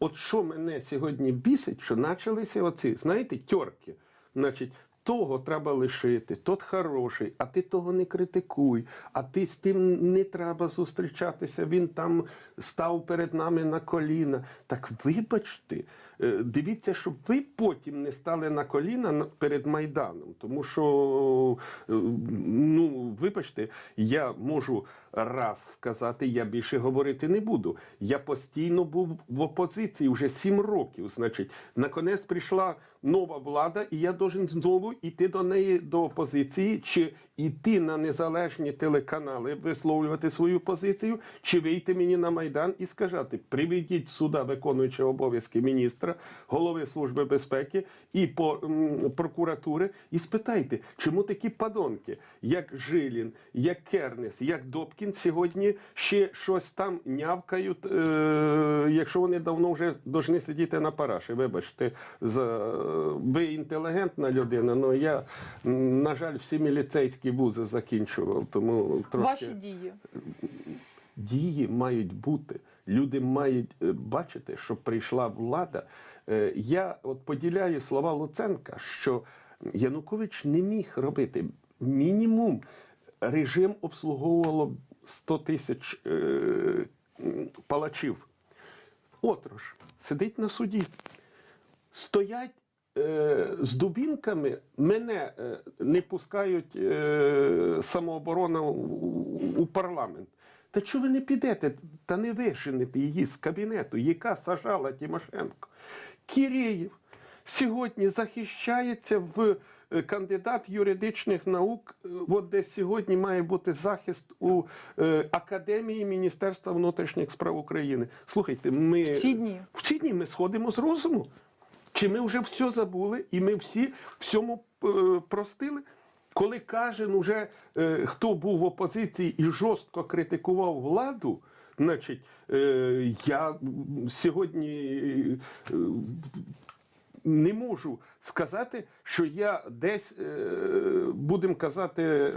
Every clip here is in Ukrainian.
От що мене сьогодні бісить, що почалися оці, знаєте, тьорки. Значить, того треба лишити, тот хороший, а ти того не критикуй, а ти з тим не треба зустрічатися. Він там став перед нами на коліна. Так вибачте, е, дивіться, щоб ви потім не стали на коліна перед Майданом. Тому що, е, ну, вибачте, я можу раз сказати, я більше говорити не буду. Я постійно був в опозиції вже сім років. Значить, наконець прийшла нова влада, і я должен знову йти до неї до опозиції, чи йти на незалежні телеканали, висловлювати свою позицію, чи вийти мені на майдан і сказати: приведіть сюди виконуючого обов'язки міністра, голови служби безпеки і по прокуратури, і спитайте, чому такі падонки, як Жилін, як Кернес, як Добкін, сьогодні ще щось там нявкають, е, якщо вони давно вже повинні сидіти на параші. Вибачте, за ви інтелігентна людина, але я, на жаль, всі міліцейські вузи закінчував, тому трошки Ваші дії. дії мають бути. Люди мають е, бачити, що прийшла влада. Е, Я от поділяю слова Луценка, що Янукович не міг робити мінімум. Режим обслуговувало 100 тисяч е, палачів. Отрош сидить на суді. Стоять з дубінками, мене е, не пускають е, самооборона у, парламент. Та чого ви не підете та не виженете її з кабінету, яка сажала Тимошенко? Кірєєв сьогодні захищається в е, кандидат юридичних наук, е, от де сьогодні має бути захист у е, Академії Міністерства внутрішніх справ України. Слухайте, ми В ці дні. в ці дні ми сходимо з розуму. Чи ми вже все забули, і ми всі всьому е, простили? Коли каже, ну, вже е, хто був в опозиції і жорстко критикував владу, значить, е, я сьогодні не можу сказати, що я десь, будемо казати,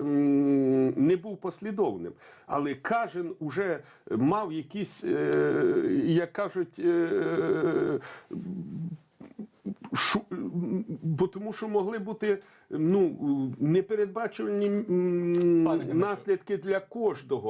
не був послідовним. Але кожен уже мав якісь, як кажуть, Шу- бо тому що могли бути ну, непередбачувані м, наслідки для кожного.